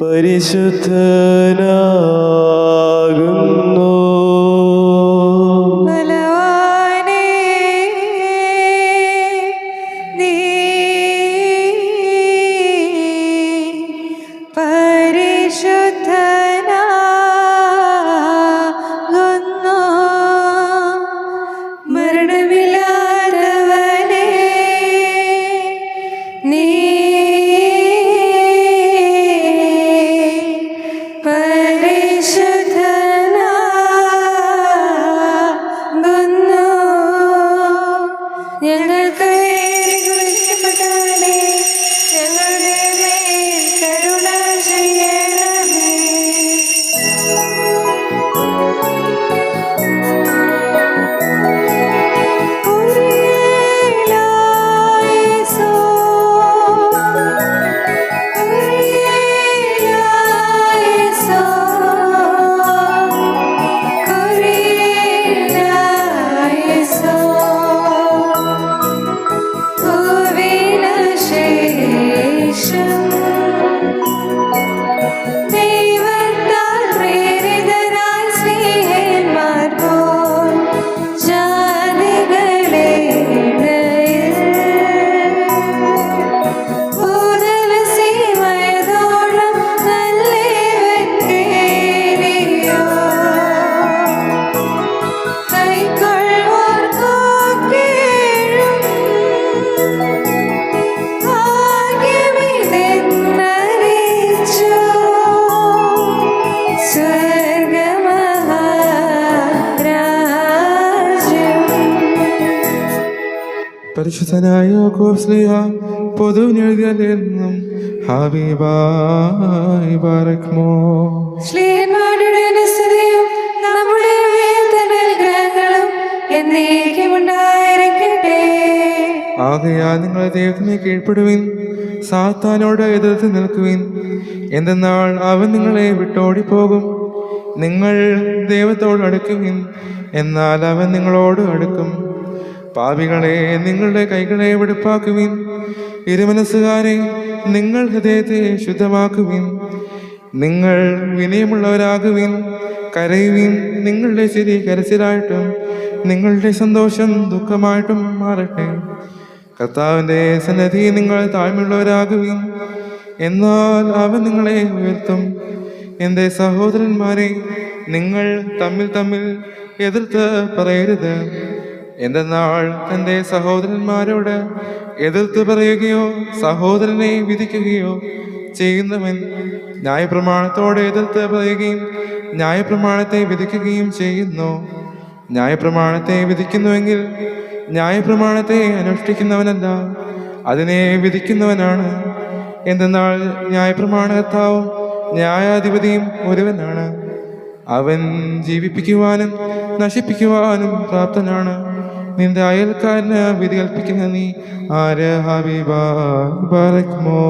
പരിശുദ്ധനാകുന്നു പരിശുദ്ധനായ യാക്കോബ് പൊതുവിനെഴുതിയ ലേഖനം ഹബീബായി ബാരക്മോ. ശ്ലീഹന്മാരുടെ അനുസരിയും നമ്മുടെ മേൽ തന്നെ അനുഗ്രഹങ്ങളും എന്നേക്കും ഉണ്ടായിരിക്കട്ടെ ആകയാൽ നിങ്ങൾ ദൈവത്തിനെ കീഴ്പ്പെടുവിൻ സാത്താനോട് എതിർത്ത് നിൽക്കുവിൻ. എന്തെന്നാൽ അവൻ നിങ്ങളെ വിട്ടോടിപ്പോകും. നിങ്ങൾ ദൈവത്തോട് അടുക്കുവിൻ എന്നാൽ അവൻ നിങ്ങളോട് അടുക്കും. പാപികളെ നിങ്ങളുടെ കൈകളെ വെടുപ്പാക്കുവിൻ. ഇരുമനസ്സുകാരെ നിങ്ങൾ ഹൃദയത്തെ ശുദ്ധമാക്കുവിൻ. നിങ്ങൾ വിനയമുള്ളവരാകുവിൻ. കരയുവിൻ. നിങ്ങളുടെ ശരി കരച്ചിലായിട്ടും നിങ്ങളുടെ സന്തോഷം ദുഃഖമായിട്ടും മാറട്ടെ. കർത്താവിന്റെ സന്നദ്ധി നിങ്ങൾ താഴ്മയുള്ളവരാകുവിൻ. എന്നാൽ അവൻ നിങ്ങളെ ഉയർത്തും. എന്റെ സഹോദരന്മാരെ നിങ്ങൾ തമ്മിൽ തമ്മിൽ എതിർത്ത് പറയരുത്. എന്തെന്നാൽ തന്റെ സഹോദരന്മാരോട് എതിർത്ത് പറയുകയോ സഹോദരനെ വിധിക്കുകയോ ചെയ്യുന്നവൻ ന്യായപ്രമാണത്തോട് എതിർത്ത് പറയുകയും ന്യായപ്രമാണത്തെ വിധിക്കുകയും ചെയ്യുന്നു. ന്യായപ്രമാണത്തെ വിധിക്കുന്നുവെങ്കിൽ ന്യായപ്രമാണത്തെ അനുഷ്ഠിക്കുന്നവനല്ല അതിനെ വിധിക്കുന്നവനാണ്. എന്തെന്നാൽ ന്യായപ്രമാണകർത്താവും ന്യായാധിപതിയും ഒരുവനാണ്. അവൻ ജീവിപ്പിക്കുവാനും നശിപ്പിക്കുവാനും പ്രാപ്തനാണ്. നിന്റെ അയൽക്കാരന് വിധി കൽപ്പിക്കുന്ന നീ ആര് ഹബീബാ? ബാരക്മോ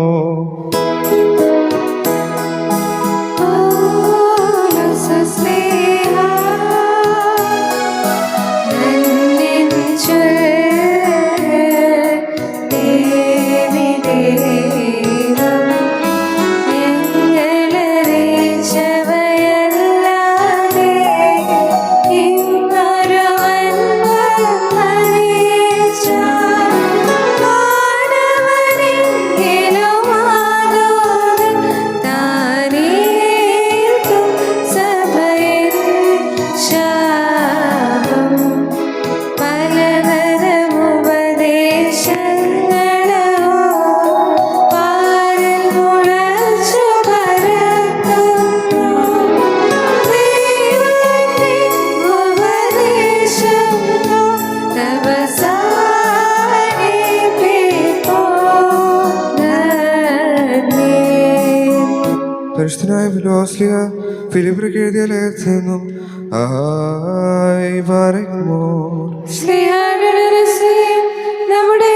പരിശുദ്ധനായ ഫിലോസ്ലിയ ഫിലിപ്പിലേക്ക് എഴുതിയ ലേഖനം ആയി പറയുമോ നമ്മുടെ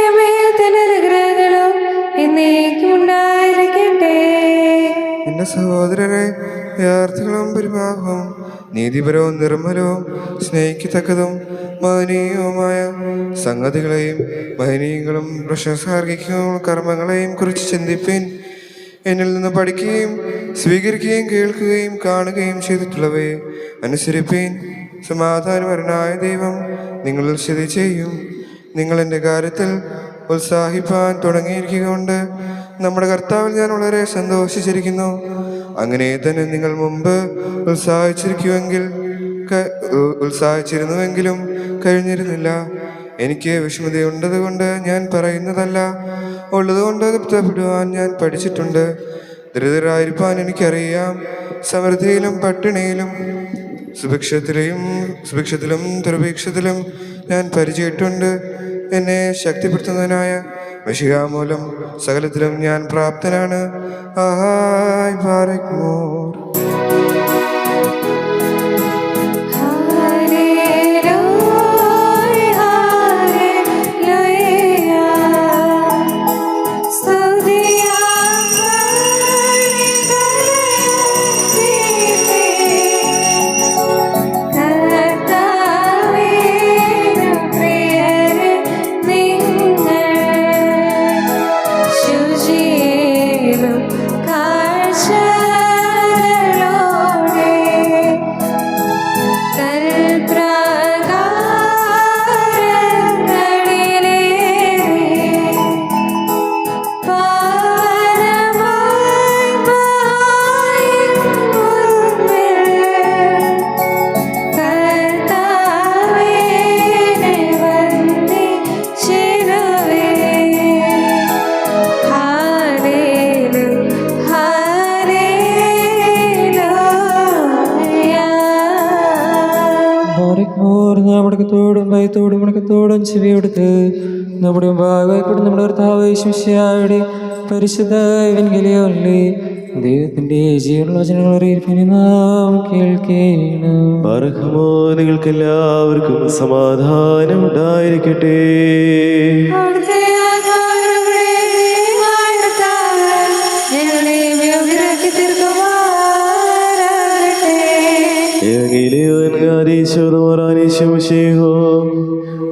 അനുഗ്രഹങ്ങളും എന്നേക്കും എന്റെ സഹോദരരെ യാർത്ഥികളും പെരുമാകവും നീതിപരവും നിർമ്മലവും സ്നേഹിക്കത്തക്കതും മഹനീയവുമായ സംഗതികളെയും മഹനീയങ്ങളും പ്രശംസാർഹിക്കുന്ന കർമ്മങ്ങളെയും കുറിച്ച് ചിന്തിപ്പിൻ. എന്നിൽ നിന്ന് പഠിക്കുകയും സ്വീകരിക്കുകയും കേൾക്കുകയും കാണുകയും ചെയ്തിട്ടുള്ളവയെ അനുസരിപ്പീൻ. സമാധാനപരനായ ദൈവം നിങ്ങളിൽ സ്ഥിതി ചെയ്യും. നിങ്ങൾ എന്റെ കാര്യത്തിൽ ഉത്സാഹിപ്പാൻ തുടങ്ങിയിരിക്കൊണ്ട് നമ്മുടെ കർത്താവിൽ ഞാൻ വളരെ സന്തോഷിച്ചിരിക്കുന്നു. അങ്ങനെ തന്നെ നിങ്ങൾ മുമ്പ് ഉത്സാഹിച്ചിരിക്കുമെങ്കിൽ ഉത്സാഹിച്ചിരുന്നുവെങ്കിലും കഴിഞ്ഞിരുന്നില്ല. എനിക്ക് വിഷമതയുണ്ടത് കൊണ്ട് ഞാൻ പറയുന്നതല്ല. ഉള്ളതുകൊണ്ട് തൃപ്തപ്പെടുവാൻ ഞാൻ പഠിച്ചിട്ടുണ്ട്. ദരിദ്രരായിരിക്കാൻ എനിക്കറിയാം. സമൃദ്ധിയിലും പട്ടിണിയിലും സുഭിക്ഷത്തിലെയും സുഭിക്ഷത്തിലും ദുർഭിക്ഷത്തിലും ഞാൻ പരിചയിട്ടുണ്ട് എന്നെ ശക്തിപ്പെടുത്തുന്നതിനായ മൂലം സകലത്തിലും ഞാൻ പ്രാപ്തനാണ്. ആഹായ് ഭാരക് മോർ. നാമടക്കത്തോടും ഉണക്കത്തോടും ചെവിയെടുത്ത് നമ്മുടെ ഭാഗമായിക്കൊണ്ട് നമ്മുടെ കർത്താവ് ശിഷ്യായുടെ പരിശുദ്ധ ഇവൻഗലിയോല്ലേ ദൈവത്തിന്റെ ജീവനുള്ള വചനങ്ങൾ അറിയിപ്പിന് നാം കേൾക്കണം. പറഹമോ നിങ്ങൾക്ക് എല്ലാവർക്കും സമാധാനം ഉണ്ടായിരിക്കട്ടെ. അവിടുത്തെ ആത്മാവിനെ വാഴ്ത്താൻ ഞങ്ങളെ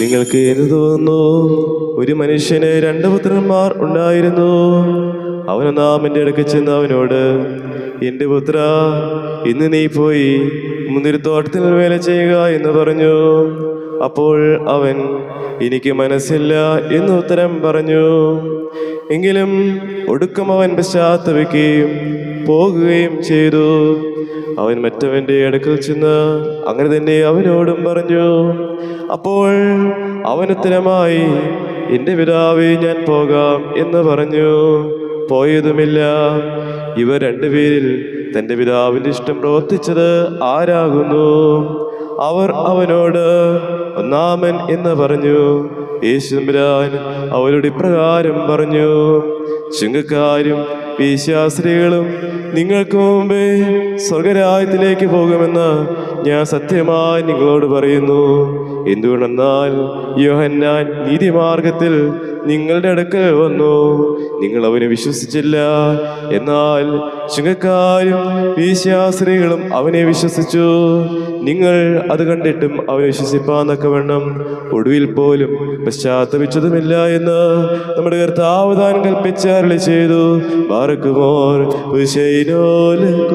നിങ്ങൾക്ക് എന്ത് തോന്നുന്നു? ഒരു മനുഷ്യന് രണ്ട് പുത്രന്മാർ ഉണ്ടായിരുന്നു. അവനൊന്നാമന്റെ അടുക്ക് ചെന്ന് അവനോട് എന്റെ പുത്ര ഇന്ന് നീ പോയി മുന്തിരിത്തോട്ടത്തിൽ വേല ചെയ്യുക എന്ന് പറഞ്ഞു. അപ്പോൾ അവൻ എനിക്ക് മനസ്സില്ല എന്ന് ഉത്തരം പറഞ്ഞു. എങ്കിലും ഒടുക്കം അവൻ പശ്ചാത്തപിക്കുകയും പോകുകയും ചെയ്തു. അവൻ മറ്റവന്റെ അടുക്കൽ ചെന്ന് അങ്ങനെ തന്നെ അവനോടും പറഞ്ഞു അപ്പോൾ അവൻ ഉത്തരമായി എന്റെ പിതാവേ ഞാൻ പോകാം എന്ന് പറഞ്ഞു. പോയതുമില്ല. ഇവർ രണ്ടുപേരിൽ തന്റെ പിതാവിന്റെ ഇഷ്ടം പ്രവർത്തിച്ചത് ആരാകുന്നു? അവർ അവനോട് ഒന്നാമൻ എന്ന് പറഞ്ഞു. യേശുരാൻ അവരുടെ പ്രകാരം പറഞ്ഞു. ചുങ്കക്കാരും വിശ്വാസ്ത്രീകളും നിങ്ങൾക്ക് മുമ്പേ സ്വർഗരാജ്യത്തിലേക്ക് പോകുമെന്ന് ഞാൻ സത്യമായി നിങ്ങളോട് പറയുന്നു. എന്തുകൊണ്ടെന്നാൽ യോഹന്നാൻ നീതിമാർഗത്തിൽ നിങ്ങളുടെ അടുക്കൽ വന്നു. നിങ്ങൾ അവനെ വിശ്വസിച്ചില്ല. എന്നാൽ ചുങ്കക്കാരും വിശ്വാസ്ത്രീകളും അവനെ വിശ്വസിച്ചു. നിങ്ങൾ അത് കണ്ടിട്ടും അവനെ വിശ്വസിപ്പാന്നൊക്കെ വേണം ഒടുവിൽ പോലും പശ്ചാത്തപിച്ചതുമില്ല എന്ന് നമ്മുടെ കർത്താവ് താൻ ചെയ്തു. ബാറക്കുമോർ ഉശൈനോൽ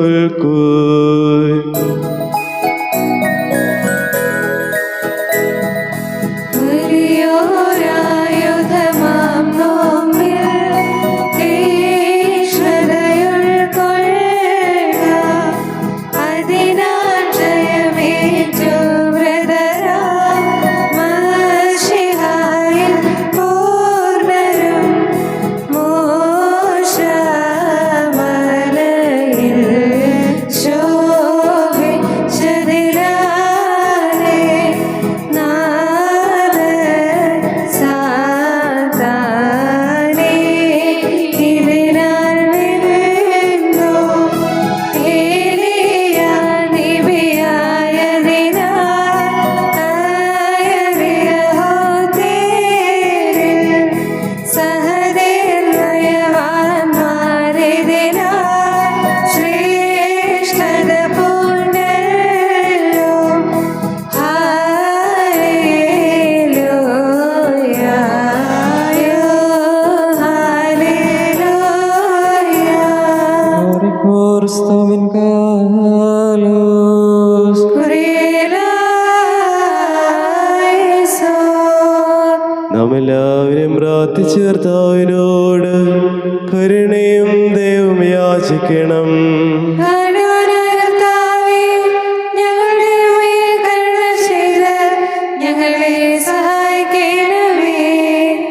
സഹായിക്കണമേ.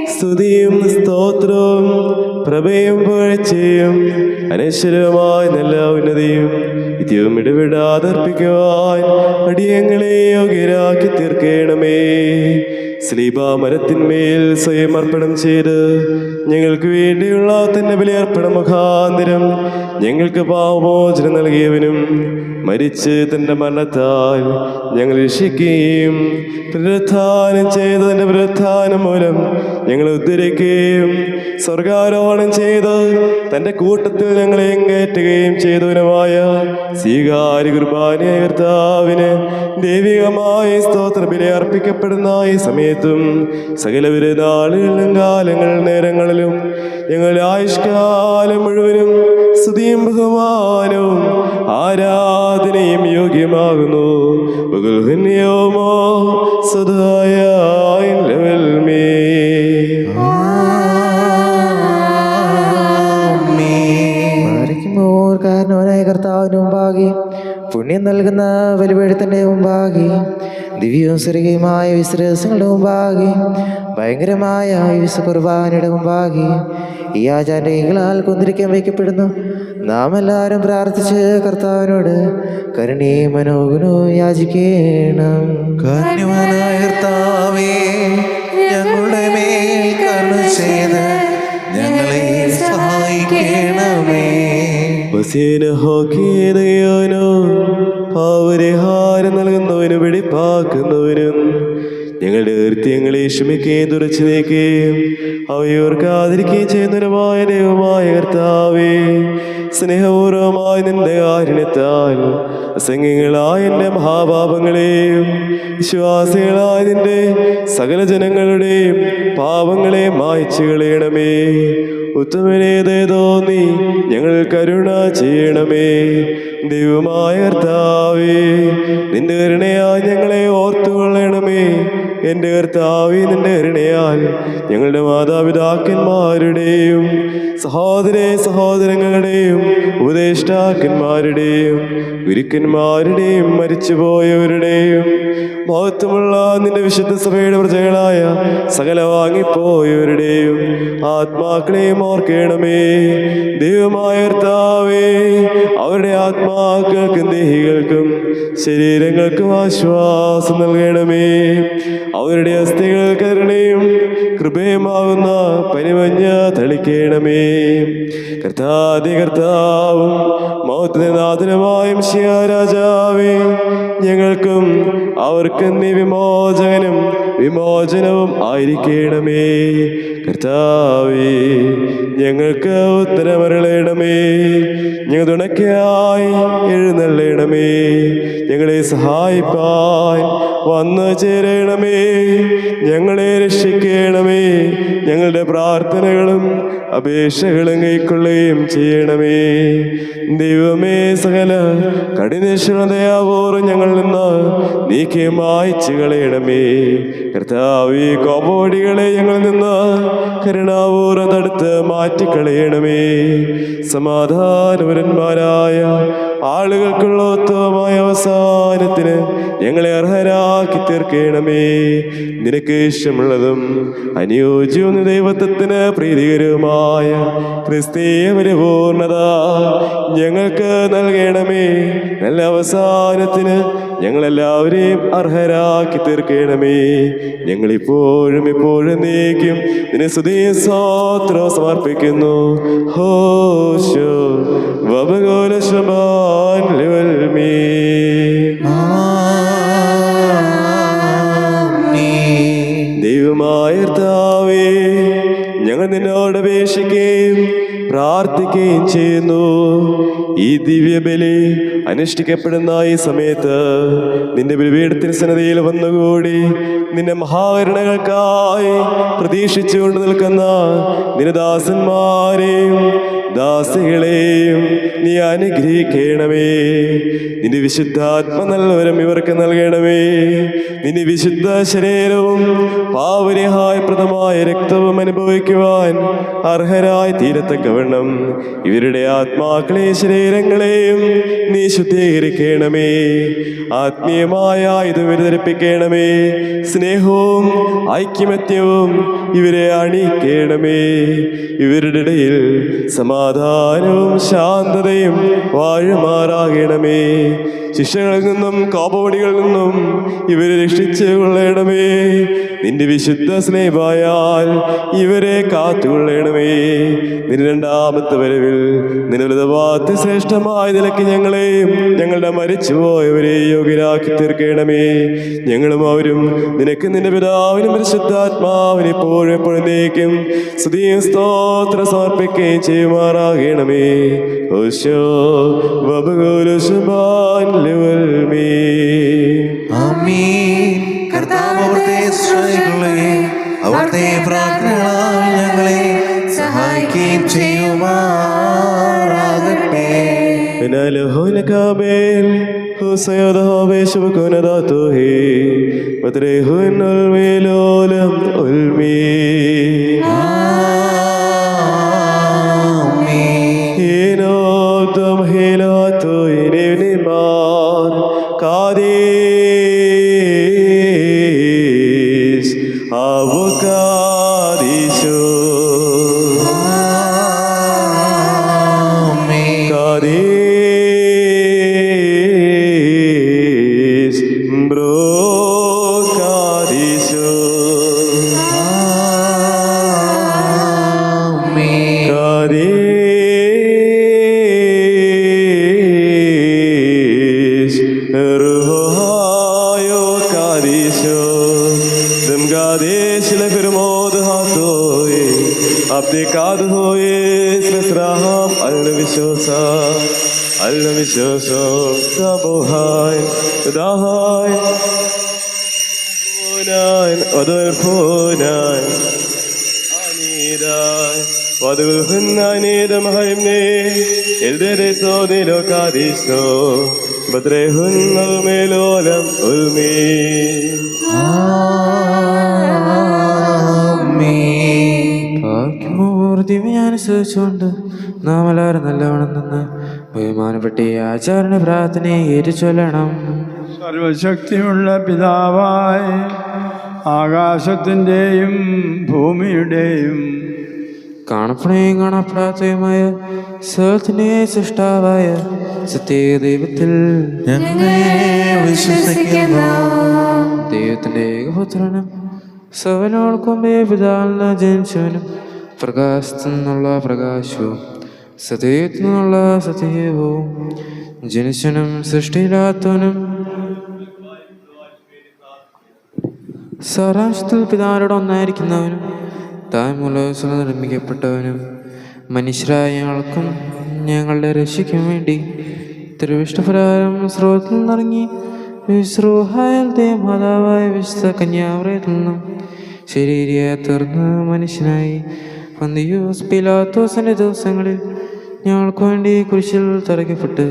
സ്തുതിയും സ്തോത്രവും പ്രഭയും പുഴച്ചയും അനശ്വരമായ നല്ല ഉന്നതിയും നിത്യവും ഇടപെടാതെ അർപ്പിക്കുവാൻ അടിയങ്ങളെ യോഗ്യരാക്കി തീർക്കണമേ. സ്ലീബ മരത്തിന്മേൽ സ്വയം അർപ്പണം ചെയ്ത് ഞങ്ങൾക്ക് വേണ്ടിയുള്ള തന്നെ ബലിയർപ്പണ മുഖാന്തരം ഞങ്ങൾക്ക് പാവമോചനം നൽകിയവനും മരിച്ച് തന്റെ മരണത്താൽ ഞങ്ങൾ രക്ഷിക്കുകയും പുനരുത്ഥാനം ചെയ്തതിന്റെ പുനരുത്ഥാനം മൂലം ഞങ്ങൾ ഉദ്ധരിക്കുകയും സ്വർഗാരോഹണം ചെയ്ത് തന്റെ കൂട്ടത്തിൽ ഞങ്ങളെ കയറ്റുകയും ചെയ്തവനുമായ സ്വീകാര്യ കുർബാനിയർത്താവിന് ദൈവികമായ സ്തോത്ര ബലി അർപ്പിക്കപ്പെടുന്ന ഈ സമയത്തും സകല നാളുകളിലും കാലങ്ങൾ നേരങ്ങളിലും ഞങ്ങളുടെ ആയുഷ്കാലം മുഴുവനും സ്തുതിയും ബഹുമാനവും ആരാധനയും യോഗ്യമാകുന്നു. ബഹുഹന്യോമോ സദായ കർത്താവിന് മുമ്പാകെ പുണ്യം നൽകുന്ന ബലിപീഠത്തിന്റെ മുമ്പാകെ ദിവ്യവും സ്വർഗീയമായ വിശ്രസങ്ങളുടെ മുമ്പാകെ ഭയങ്കരമായ ആയുസ് കുർബാനയുടെ മുമ്പാകെ ഈ ആചാരങ്ങളാൽ കുന്തിരിക്കാൻ വയ്ക്കപ്പെടുന്നു. നാം എല്ലാവരും പ്രാർത്ഥിച്ച് കർത്താവിനോട് കരുണയും മനോഗുണവും യാചിക്കേണം. കാരണവാനായ കർത്താവേ ഞങ്ങളുടെ മേൽ കരുണ ചെയ്ത് ഞങ്ങളെ സഹായിക്കണമേ. ഹോക്കിയതയോനോ നൽകുന്നവനും വെടിപ്പാക്കുന്നവനും ഞങ്ങളുടെ കൃത്യങ്ങളെ ക്ഷമിക്കുകയും തുറച്ചു നീക്കുകയും അവയോർക്കാതിരിക്കുകയും ചെയ്യുന്നവരുമായ ദൈവമായ കർത്താവേ സ്നേഹപൂർവമായ നിന്റെ കാരണത്താൽ അസംഖ്യങ്ങളായ എന്റെ മഹാപാപങ്ങളെയും വിശ്വാസികളായ നിന്റെ സകല ജനങ്ങളുടെയും പാപങ്ങളെ മായ്ച്ചു കളയണമേ. ഉത്തമനേതേ തോന്നി ഞങ്ങൾ കരുണ ചെയ്യണമേ. ദൈവമായ കർത്താവേ നിന്റെ കരുണയാൽ ഞങ്ങളെ ഓർത്തുകൊള്ളണമേ എന്റെ കർത്താവേ നിന്റെ കരുണയാൽ ഞങ്ങളുടെ മാതാപിതാക്കന്മാരുടെയും സഹോദര സഹോദരങ്ങളുടെയും ഉപദേഷ്ടാക്കന്മാരുടെയും ഗുരുക്കന്മാരുടെയും മരിച്ചുപോയവരുടെയും മഹത്വമുള്ള നിന്റെ വിശുദ്ധ സഭയുടെ പ്രജകളായ സകല വാങ്ങിപ്പോയവരുടെയും ആത്മാക്കളെയും ഓർക്കണമേ. ദൈവമായ കർത്താവേ അവരുടെ ആത്മാക്കൾക്കും ദേഹികൾക്കും ശരീരങ്ങൾക്കും ആശ്വാസം നൽകണമേ. അവരുടെ അസ്ഥികൾ കരുണയും കൃപയുമാകുന്ന പനിമഞ്ഞ തളിക്കണമേ. കർത്താതി കർത്താവും മൗത്തനാഥനുമായും രാജാവേ ഞങ്ങൾക്കും അവർക്ക് നീ വിമോചകനും വിമോചനവും ആയിരിക്കണമേ. കർത്താവേ ഞങ്ങൾക്ക് ഉത്തരമരളയണമേ ഞങ്ങൾ തുണയ്ക്കായി എഴുന്നള്ളയണമേ ഞങ്ങളെ സഹായിപ്പാൻ വന്നു ചേരണമേ. ഞങ്ങളെ രക്ഷിക്കണമേ. ഞങ്ങളുടെ പ്രാർത്ഥനകളും അപേക്ഷകളും ചെയ്യണമേ. ദൈവമേ സകല കഠിനശ്രദ്ധയാവോറും ഞങ്ങൾ നിന്ന് നീക്കി മായ്ച്ചു കളയണമേ. കർത്താവി കോപോടികളെ ഞങ്ങളിൽ നിന്ന് കരുണാപൂർവം തടുത്ത് മാറ്റിക്കളയണമേ. സമാധാനപരന്മാരായ ആളുകൾക്കുള്ള ഉത്തമമായ അവസാനത്തിന് ഞങ്ങളെ അർഹരാക്കി തീർക്കണമേ. നിനക്ക് ഇഷ്ടമുള്ളതും അനുയോജ്യവും ദൈവത്വത്തിന് പ്രീതികരവുമായ ക്രിസ്തീയ പരിപൂർണത ഞങ്ങൾക്ക് നൽകണമേ. നല്ല അവസാനത്തിന് ഞങ്ങളെല്ലാവരെയും അർഹരാക്കി തീർക്കണമേ. ഞങ്ങളിപ്പോഴും ഇപ്പോഴും നീക്കും. നിന്നെ സ്തുതി സ്വാത്രം സമർപ്പിക്കുന്നു. ഹോശോ അനുഷ്ഠിക്കപ്പെടുന്ന ഈ സമയത്ത് നിന്റെ ബലിപീഠത്തിന് സന്നദ്ധയിൽ വന്നുകൂടി നിന്റെ മഹാകരുണകൾക്കായി പ്രതീക്ഷിച്ചുകൊണ്ട് നിൽക്കുന്ന നിന്റെ ദാസന്മാരെയും ദാസികളെയും നീ അനുഗ്രഹിക്കണമേ. നിന്റെ വിശുദ്ധാത്മ നല്ലവരം ഇവർക്ക് നൽകണമേ. നിന്റെ വിശുദ്ധ ശരീരവും പാവരിഹായപ്രദമായ രക്തവും അനുഭവിക്കുവാൻ അർഹരായി തീരത്തക്കവണ്ണം. ഇവരുടെ ആത്മാക്കളെ ശരീരങ്ങളെയും നീ ശുദ്ധീകരിക്കണമേ. ആത്മീയമായ ഇത് വിതരിപ്പിക്കണമേ സ്നേഹവും ഐക്യമത്യവും ഇവരെ അണിയിക്കണമേ. ഇവരുടെ ഇടയിൽ സമാധാനവും ശാന്തതയും വാഴുമാറാകണമേ. ശിക്ഷകളിൽ നിന്നും കാപവടികളിൽ നിന്നും ഇവരെ രക്ഷിച്ച് കൊള്ളയണമേ നിന്റെ വിശുദ്ധ സ്നേഹമായാൽ ഇവരെ കാത്തുകൊള്ളയണമേ നിന്റെ രണ്ടാമത്തെ വരവിൽ നിന്നുലതവാത്ത ശ്രേഷ്ഠമായ നിലയ്ക്ക് ഞങ്ങളെയും ഞങ്ങളുടെ മരിച്ചുപോയവരെ യോഗ്യരാക്കി തീർക്കണമേ. ഞങ്ങളും അവരും നിനക്ക് നിന്റെ പിതാവിനും പരിശുദ്ധാത്മാവിനെ എപ്പോഴും എപ്പോഴും നീക്കും സ്തുതിയും സ്തോത്ര സമർപ്പിക്കുകയും ചെയ്യുമാറാകണമേ. ഓശോ والمي ആമീൻ. കർത്താവ് അവിടുത്തെ ശ്രയങ്ങളെ അവിടുത്തെ പ്രാർത്ഥനകളാൽ ഞങ്ങളെ സഹായിക്കുകയും ചെയ്യുമാറാകട്ടെ. بناله لك بيل هو سيده بشبك نداته وتريه إن الميل أولم ألمي Almelolam Ulmi. ആമീൻ ദിവ്യാനുസരിച്ചുകൊണ്ട് നാം എല്ലാവരും നല്ലവണ്ണം നിന്ന് ബഹുമാനപ്പെട്ട ഈ ആചാരണ പ്രാർത്ഥനയെ ഏറ്റുചൊല്ലണം സർവശക്തിയുള്ള പിതാവായ ആകാശത്തിന്റെയും ഭൂമിയുടെയും കാണപ്പെടുകയും കാണപ്പെടാത്തയുമായ സകലത്തിന്റെ സൃഷ്ടാവായ സത്യ ദൈവത്തിൽ വിശ്വസിക്കുന്നു. ദൈവത്തിന്റെ ഏകപുത്രനും സവനോൾക്കൊമ്പേ നിന്ന് ജനിച്ചവനും പ്രകാശത്തു നിന്നുള്ള പ്രകാശവും സത്യത്തിൽ നിന്നുള്ള സത്യവും ജനിച്ചനും സൃഷ്ടിയില്ലാത്തവനും സാരാംശത്തിൽ പിതാവിനോട് ഒന്നായിരിക്കുന്നവനും താൻ മൂലം നിർമ്മിക്കപ്പെട്ടവനും മനുഷ്യരായ ഞങ്ങൾക്കും ഞങ്ങളുടെ രക്ഷയ്ക്കും വേണ്ടി തിരുവിഷ്ടപ്രകാരം സ്രോതത്തിൽ നിന്നിറങ്ങി വിശ്രൂഹായത്തെ മാതാവായ വിശുദ്ധ കന്യാവറയിൽ നിന്നും ശരീരയെ തീർന്ന് മനുഷ്യനായി പന്തിയൂസ് പിലാത്തോസിന്റെ ദിവസങ്ങളിൽ ഞങ്ങൾക്ക് വേണ്ടി കുരിശിൽ തറയ്ക്കപ്പെട്ട്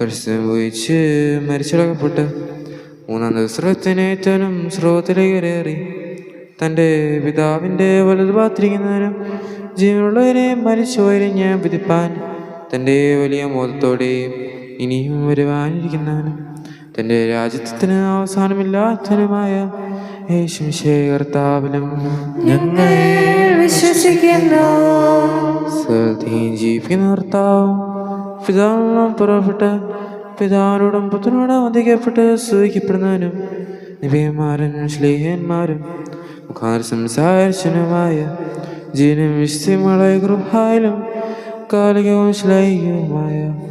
കർശനം ഉപയോഗിച്ച് മൂന്നാം ദിവസത്തിനേറ്റനും സ്രോതത്തിലേക്ക് തന്റെ പിതാവിന്റെ വലുത് നേരം ജീവനുള്ളവരെ മരിച്ചുപോയവരെ ഞാൻ വിധിപ്പാൻ തന്റെ വലിയ മോദത്തോടെയും ഇനിയും വരുവാനിരിക്കുന്നവനും. തന്റെ രാജ്യത്തിന് അവസാനമില്ലാത്തവനുമായ യേശുശേഖർത്താവിലും ഞങ്ങൾ വിശ്വസിക്കുന്നു. ജീവിക്കുന്ന കർത്താവും പിതാവിനോടും പുറപ്പെട്ട് പിതാവിനോടും പുത്രനോടും അധികപ്പെട്ട് സ്തുതിക്കപ്പെടുന്നവനും നിവയന്മാരും ശ്ലീഹന്മാരും സംസാരിച്ചനുമായ ജീനം വിശുദ്ധമായ ഗൃഹായാലും കാലികവും ശ്ലൈകവുമായ